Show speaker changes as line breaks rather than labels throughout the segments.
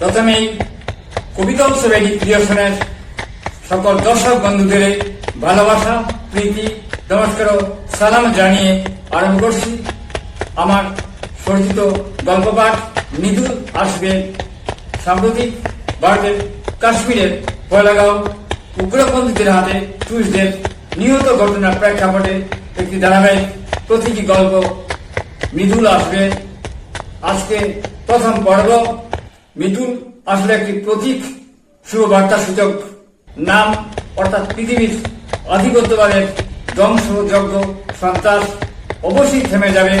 প্রথমেই কবিতা উৎসবের প্রিয়সনের সকল দর্শক বন্ধুদের ভালোবাসা, প্রীতি, নমস্কার সালাম জানিয়ে আরম্ভ করছি। আমার সরচিত গল্প পাঠ মৃদুল আসবে। সাম্প্রতিক ভারতের কাশ্মীরের পয়লাগাঁও উগ্রপন্থীদের হাতে টুরিস্টদের নিহত ঘটনার প্রেক্ষাপটে একটি ধারাবাহিক প্রতীকী গল্প মৃদুল আসবে। আজকে প্রথম পর্ব মৃদুল আসলে একটি প্রতীক, শুভবার্তা সূচক, নাম অর্থাৎ পৃথিবীর আধিপত্যবাদের ধ্বংসযজ্ঞ সন্ত্রাস। অবশ্যই থেমে যাবে,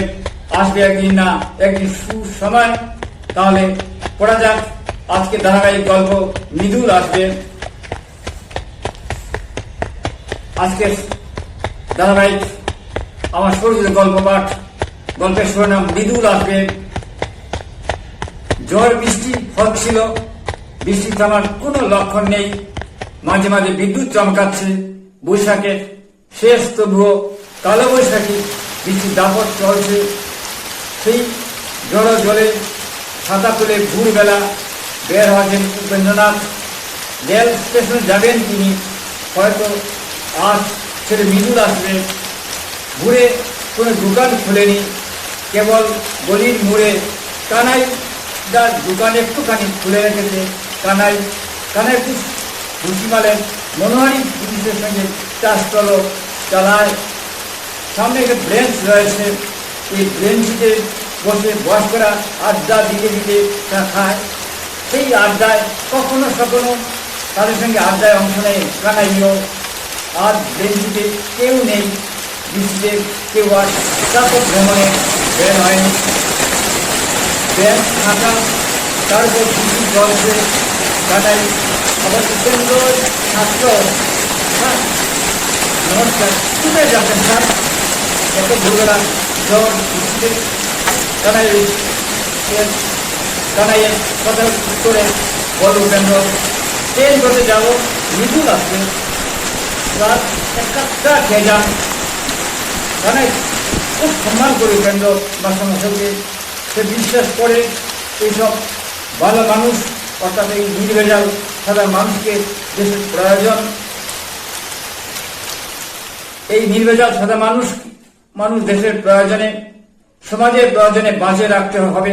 আসবে একদিন না একদিন সুসময়। তাহলে পড়া যাক, আজকে ধারাবাহিক গল্প মৃদুল আসবে। আজকের ধারাবাহিক আমার সরিত গল্প পাঠ, গল্পের শিরোনাম মৃদুল আসবে। ঝড় বৃষ্টি হচ্ছিল। বৃষ্টি থামার কোনো লক্ষণ নেই। মাঝে মাঝে বিদ্যুৎ চমকাচ্ছে বৈশাখের শেষ তবুও কালো বৈশাখী বৃষ্টির দাপট চলছে। সেই জড়ো জলে ছাতা তুলে ভোরবেলা বের হয়েছেন উপেন্দ্রনাথ। রেল স্টেশনে যাবেন তিনি। হয়তো আজ ছেলে মৃদুল আসবে। ঘুরে কোনো দোকান খুলেনি। কেবল গলির মোড়ে কানাই যার দোকান একটুখানি খুলে রেখেছে, কানাই কানাই ভুসিমালের মনোহারি জিনিসের সঙ্গে চাষ চলো চালায়। সামনে একটা ব্রেঞ্চ রয়েছে, এই ব্রেঞ্চিতে বসে বয়স্করা আড্ডা দিকে দিকে তা খায়। সেই আড্ডায় কখনো কখনো তাদের সঙ্গে আড্ডায় অংশ নেয় কানাইও। আর ব্রেঞ্চিতে কেউ নেই, বৃষ্টিতে কেউ আর চাপক ভ্রমণে বের হয়নি। ব্যাংক ফাঁকা তারপর বৃষ্টি জলছে কানাই আবার সুন্দর ছাত্র। হ্যাঁ নমস্কার। কোথায় যাচ্ছেন, স্যার? এত ভোরবেলা জ্বর বৃষ্টিতে কানাই কানাইয়ের কথা করে বল উপেন্দ্র ট্রেন করতে যাব মৃদুল আসবে রাত এক কাপ খেয়ে যান কানাই খুব সম্মান করে উপেন্দ্র মাস্টারমশাইকে সে বিশ্বাস করে এইসব ভালো মানুষ, অর্থাৎ এই নির্ভেজাল সাধারণ মানুষকে দেশের প্রয়োজন। এই নির্ভেজাল সাদা মানুষ মানুষ দেশের প্রয়োজনে, সমাজের প্রয়োজনে বাঁচে রাখতে হবে।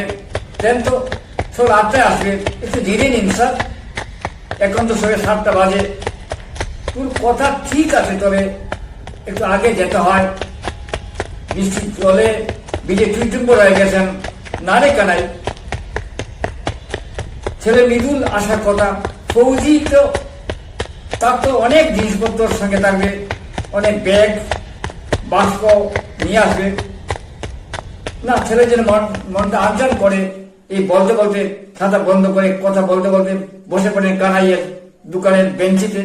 ট্রেন তো সব আটটায় আসবে। একটু ধীরে নিন, স্যার। এখন তো সবে সাতটা বাজে। তোর কথা ঠিক আছে, তবে একটু আগে যেতে হয়। বৃষ্টির জলে বিজে টুইটুম্ব রয়ে গেছেন। না রে কানাই। ছেলে মৃদুল আসার কথা, ফৌজি তো, তার তো অনেক জিনিসপত্র সঙ্গে থাকবে, অনেক ব্যাগ বাস্ক নিয়ে আসবে। না, ছেলে যেন মন, মনটা আর্জন করে, এই বলতে বলতে খাতা বন্ধ করে কথা বলতে বলতে বসে পড়েন কানাইয়ের দোকানের বেঞ্চিতে।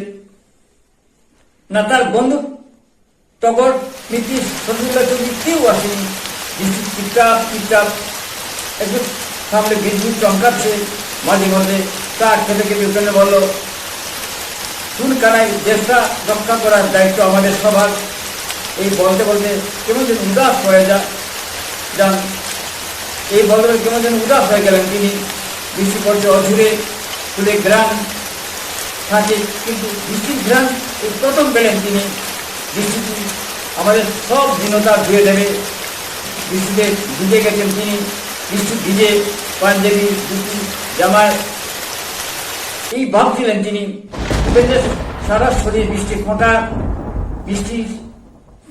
না, তার বন্ধু টগর প্রীতি সন্ধ্যা চৌধুরী কেউ আসেনি। বৃষ্টি টিপটাপ টিপটাপ একটু সামনে বিদ্যুৎ চমকাচ্ছে মাঝে মধ্যে। তা খেতে খেতে ওখানে বলল, শুন কানাই, দেশটা রক্ষা করার দায়িত্ব আমাদের সবার। এই বলতে বলতে কেমন যেন উদাস হয়ে যা যান। এই বলতে কেমন যেন উদাস হয়ে গেলেন তিনি। বৃষ্টি পড়ছে অঝুরে ফুলে গ্রাম থাকে, কিন্তু বৃষ্টির গ্রাম এই প্রথম পেলেন তিনি। বৃষ্টি আমাদের সব দীনতা ধুয়ে দেবে। বৃষ্টিতে ভিজে গেছেন তিনি। বৃষ্টি ভিজে পাঞ্জাবি, ধুতি জামায় এই ভাবছিলেন তিনি উপেন্দ্রের সারা শরীর বৃষ্টি, ফোঁটা বৃষ্টির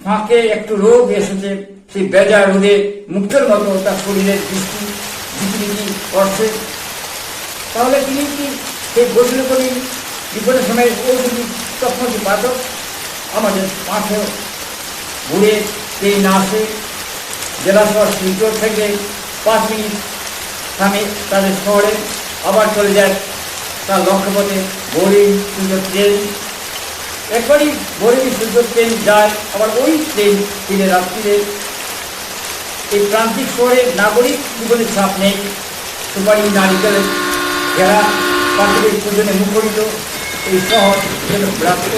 ফাঁকে একটু রোদ এসেছে, সেই বেজা রোদে মুক্তের মতো তার শরীরের বৃষ্টি, ঝিকিমিকি করছে। তাহলে তিনি কি সেই বসলে করি বিপদের সময় ওষুধি তখন কি পাঠক? আমাদের মাঠে ঘুরে সেই নাচে জেলা শহর শিলচর থেকে পাঁচ মিনিট থামে তাদের শহরে আবার চলে যায় তার লক্ষ্যপথে বোরিং সুন্দর ট্রেন। একবারই বোরিং সুন্দর ট্রেন যায়, আবার ওই ট্রেন ফিরে রাত্রিরে। এই প্রান্তিক শহরে নাগরিক জীবনে ছাপ নেই। সুপারি নারিকেলের ঘেরা প্রাকৃতিক পূজনে মুখরিত এই শহর যেন ব্রাত্য।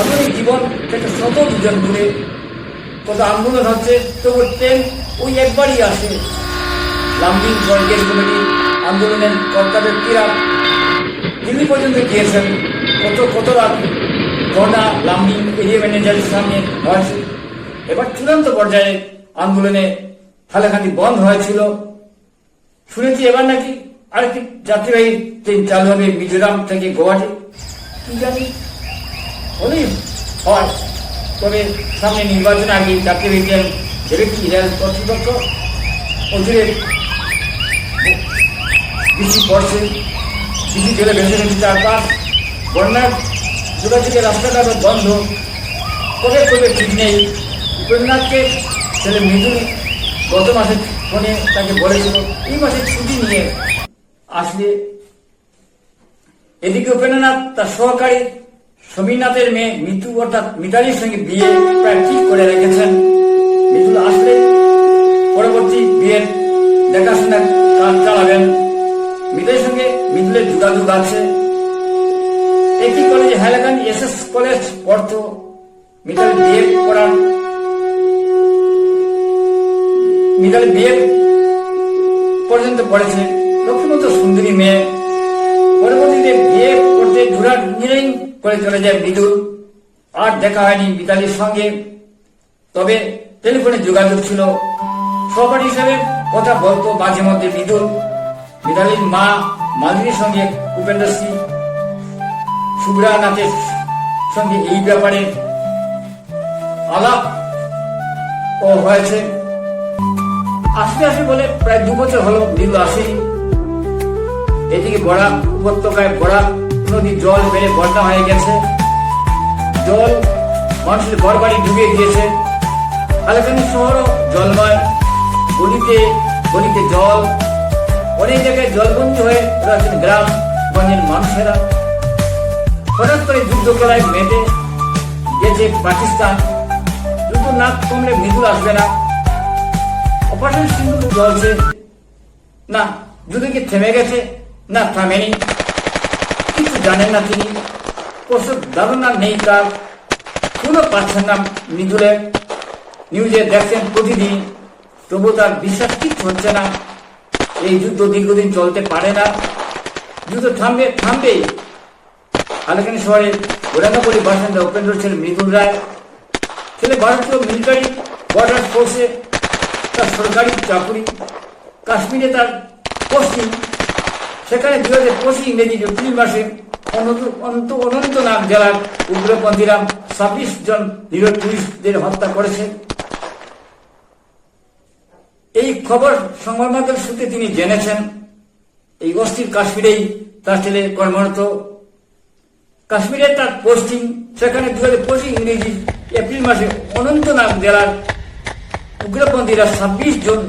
আধুনিক জীবন থেকে শত দুজন দূরে। কত আন্দোলন হচ্ছে, তবু ট্রেন ওই একবারই আসে। লাম্বিং জলগেট কমিটি আন্দোলনের কর্তা ব্যক্তিরা দিল্লি পর্যন্ত গিয়েছেন। কত কত রাত গনা লাম্বিং এরিয়া ম্যানেজারের সামনে হয়েছে এবার চূড়ান্ত পর্যায়ে আন্দোলনে হালাখানি বন্ধ হয়েছিল। শুনেছি এবার নাকি আরেকটি যাত্রীবাহী ট্রেন চালু হবে মিজোরাম থেকে গুয়াহাটি। কি জানি হলেই হয়। তবে সামনে নির্বাচন আগে যাত্রীবাহী ট্রেন দেবে কি রেল কর্তৃপক্ষ অদূরে বৃষ্টি পড়ছে বৃষ্টি জলে ভেসে গেছে চারপাশ। বন্যার যোগাযোগের রাস্তাঘাটও বন্ধ। কবে কবে ঠিক নেই। উপেন্দ্রনাথকে ছেলে মৃদুল গত মাসে ফোনে তাকে বলেছিল, এই মাসে ছুটি নিয়ে আসলে এদিকে উপেন্দ্রনাথ তার সহকারী সমীরনাথের মেয়ে মৃত্যু অর্থাৎ মিতালির সঙ্গে বিয়ে প্রায় ঠিক করে রেখেছেন। মৃত্যু আসলে পরবর্তী বিয়ের দেখাশোনা চালাবেন। মিতালির সঙ্গে মৃদুলের যোগাযোগ আছে। একই college Hailakandi S S college পড়তো। মিতালি বিয়ে করার মিতালি বিয়ে পর্যন্ত পড়েছে। লক্ষ্মীমত সুন্দরী মেয়ে। পরবর্তীতে বিয়ে করতে ধুরাট ইঞ্জিনিয়ারিং করে চলে যায় মৃদুল আর দেখা হয়নি মিতালির সঙ্গে। তবে টেলিফোনে যোগাযোগ ছিল। সহপাঠী হিসাবে কথা বলতো মাঝে মধ্যে মৃদুল মিতালির মা মালিনীর সঙ্গে উপেন্দ্র সিং সুব্রানাথের সঙ্গে এই ব্যাপারে আলাপ ও হয়েছে। আসতে আসে বলে প্রায় দু বছর হলো মৃদু আসেনি। এদিকে বরাক উপত্যকায় বরাক নদীর জল বেড়ে বন্যা হয়ে গেছে। জল মানুষের ঘর বাড়ি ডুবে গিয়েছে। আলেখানি শহরও জলময়। গলিতে গলিতে জল অনেক জায়গায় জলবন্দী হয়ে রয়েছেন গ্রাম গঞ্জের মানুষেরা হঠাৎ করে যুদ্ধ করায় মেটে গেছে পাকিস্তান। যুদ্ধ না কমলে মৃদুল আসবে না। অপারেশন সিন্ধু চলছে না, যুদ্ধ কি থেমে গেছে? না, থামেনি। কিছু জানেন না তিনি। প্রসব ধারণা নেই তার। কোনো পাচ্ছেন না মৃদুলে। নিউজে দেখছেন প্রতিদিন। তবু তার বিশ্বাস কিচ্ছু হচ্ছে না। এই যুদ্ধ দীর্ঘদিন চলতে পারে না। যুদ্ধ থামবে, থামবেই। আলেখানি শহরে ওরাঙ্গাপল্লী বাসিন্দা উপেন্দ্র ছেলে মৃদুল রায়, ছেলে ভারতীয় মিলিটারি বর্ডার ফোর্সে তার সরকারি চাকুরি, কাশ্মীরে তার পোস্টিং সেখানে দু হাজার পঁচিশ ইংরেজি এপ্রিল মাসে অনন্ত অনন্ত অনন্তনাগ জেলার উগ্রপন্থীরা ছাব্বিশ জন নিরীহ টুরিস্টদের হত্যা করেছে। এই খবর সংবাদ মাধ্যমের সূত্রে তিনি জেনেছেন, এই অস্থির কাশ্মীরেই তার ছেলে কর্মরত। কাশ্মীরে তার পোস্টিং সেখানে দু হাজার পঁচিশ ইংরেজি এপ্রিল মাসে অনন্তনাগ জেলার উগ্রপন্থীরা ছাব্বিশ জন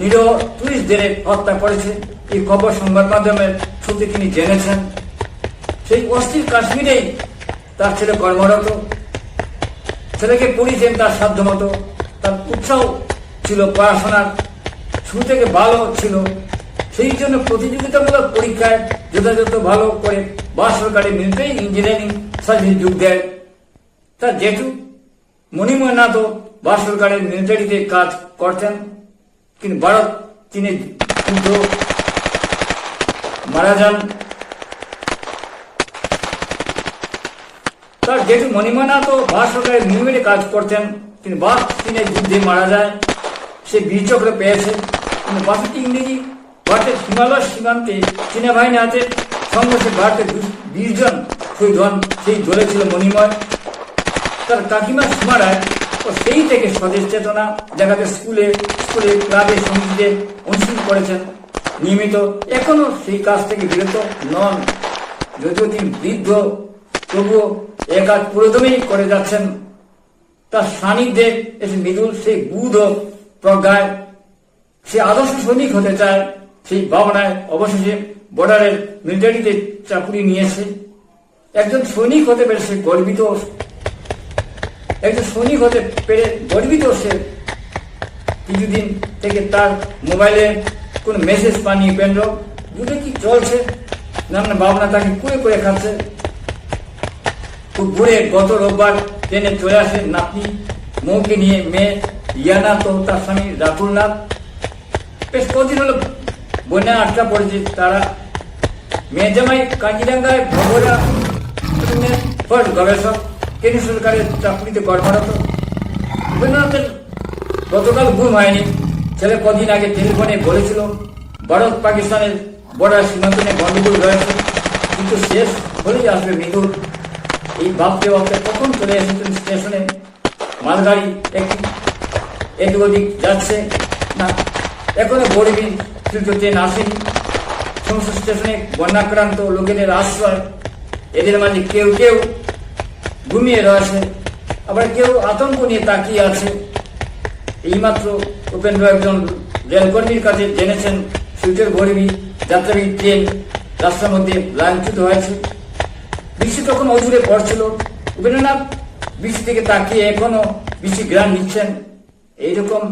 নিরহ টুরিস্টদের হত্যা করেছে। এই খবর সংবাদ মাধ্যমের সূত্রে তিনি জেনেছেন। সেই অস্থির কাশ্মীরেই তার ছেলে কর্মরত। ছেলেকে পড়িয়েছেন তার সাধ্য মতো তার উৎসাহ ছিল, পড়াশোনার শুরু থেকে ভালো ছিল, সেই জন্য প্রতিযোগিতামূলক পরীক্ষায় যথাযথ ভালো করে বা সরকারি মিলিটারি ইঞ্জিনিয়ারিং সার্ভিস যোগ দেয়। তার জেঠু মণিময়নাথও বা সরকারের মিলিটারিতে কাজ করতেন কিন্তু ভারত চীনের যুদ্ধ মারা যান। তার জেঠু মণিময়নাথও ভারত সরকারের মিলিটারি কাজ করতেন কিন্তু ভারত চীনের যুদ্ধে মারা যায়। সে বীরচক্র পেয়েছে। কিন্তু ইংরেজি, ভারতের হিমালয় সীমান্তে চীনা বাহিনী হাতে সংঘর্ষে ভারতের বিশ জন শহীদ হন সেই দলে ছিল মণিময়। তার কাকিমা সীমারায় ও সেই থেকে স্বদেশ চেতনা দেখাতে স্কুলে স্কুলে, ক্লাবে, সমিতিতে অনুষ্ঠিত করেছেন। নিয়মিত, এখনও সেই কাজ থেকে বিরত নন। যদিও তিনি বৃদ্ধ, তবুও এ কাজ পুরোদমেই করে যাচ্ছেন। তার সান্নিধ্যে এসে মৃদুল সেই বুধ প্রজ্ঞায় সে আদর্শ সৈনিক হতে চায়, সেই ভাবনায় অবশেষে বর্ডারের মিলিটারিতে চাকুরি নিয়েছে। একজন সৈনিক হতে পেরে সে গর্বিত। একজন সৈনিক হতে পেরে গর্বিত সে কিছুদিন থেকে তার মোবাইলে কোন মেসেজ পানি পেন্ড্র দুটো কি চলছে? না ভাবনা তাকে কুড়ে করে খাচ্ছে। ঘুরে গত রোববার ট্রেনে চলে আসে নাতনি, মৌকে নিয়ে মেয়ে ইয়ানা তার স্বামী রাতুল নাথ বেশ কদিন হলো বন্যা আটকা পড়েছে তারা। মেজামাই কাঞ্জিরাঙ্গায় ভবরা ফল গবেষক কেন্দ্র সরকারের চাকরিতে কর্মরত। রবীন্দ্রনাথের গতকাল ঘুম হয়নি। ছেলে কদিন আগে টেলিফোনে বলেছিল, ভারত পাকিস্তানের বর্ডার সীমান্তনে গন্ডগোল রয়েছে কিন্তু শেষ হলেই আসবে মৃদুর এই ভাবতে ভাবতে কখন চলে এসেছেন স্টেশনে মালগাড়ি একটি এদিক ওদিক যাচ্ছে। না, এখনও গরিবী ট্রেন আসেনি সমস্ত স্টেশনে বন্যাক্রান্ত লোকেদের আশ্রয়। এদের মাঝে কেউ কেউ ঘুমিয়ে রয়েছে। আবার কেউ আতঙ্ক নিয়ে তাকিয়ে আছে। এইমাত্র উপেন্দ্র একজন রেলকর্মীর কাছে জেনেছেন সুইটের গরিবী যাত্রী ট্রেন রাস্তার মধ্যে লাঞ্ছিত হয়েছে। বৃষ্টি তখন অজুরে পড়ছিল। উপেন্দ্রনাথ বৃষ্টি থেকে তাকিয়ে এখনও বৃষ্টি গ্রাম নিচ্ছেন। এইরকম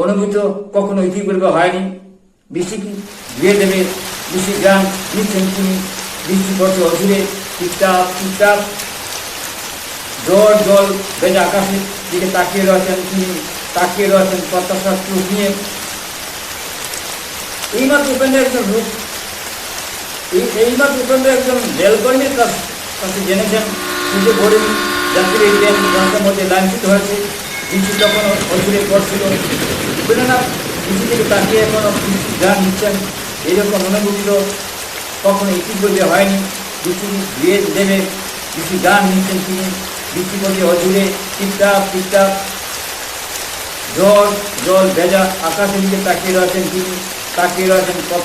অনুভূত কখনো ইতিপূর্বে হয়নি। বৃষ্টি কি ধুয়ে দেবে বৃষ্টি গ্রাম নিচ্ছেন তিনি। বৃষ্টি পড়ছে অজুরে টিপটাপ টিপটাপ। জল জল বেজে আকাশের দিকে তাকিয়ে রয়েছেন তিনি, তাকিয়ে রয়েছেন প্রত্যাশার নিয়ে। এইমাত্র উপেন্দ্র একজন লোক এই, এইমাত্র উপেন্দ্র একজন রেলকর্মীর কাছ জেনেছেন। কিন্তু গরিব যাত্রী ট্রেন মধ্যে লাঞ্ছিত হয়েছে। বৃষ্টি তখন অজুরে পড়ছিল উপেন্দ্রনাথ বৃষ্টি থেকে তাকিয়ে এখনও গান নিচ্ছেন, এইরকম অনুভূতি তো কখনো ইতিপূর্বে হয়নি। বৃষ্টি ধুয়ে দেবে বৃষ্টি গান নিচ্ছেন তিনি। বৃষ্টি পড়ছে অজুরে টিপটাপ টিপটাপ জল জল ভেজা আকাশের দিকে তাকিয়ে রয়েছেন তিনি। তাকিয়ে রয়েছেন চোখ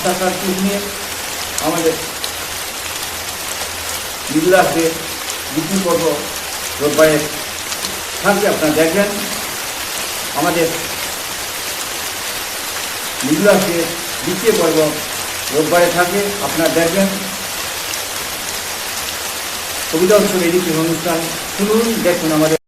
নিয়ে। আমাদের বিদ্যাসে দ্বিতীয় পর্ব রোববারে থাকবে, আপনারা দেখবেন। আমাদের বিদ্যাসে দ্বিতীয় পর্ব রোববারে থাকে আপনারা দেখবেন কবিতা উৎসব এদিকে অনুষ্ঠান শুনুন, দেখুন আমাদের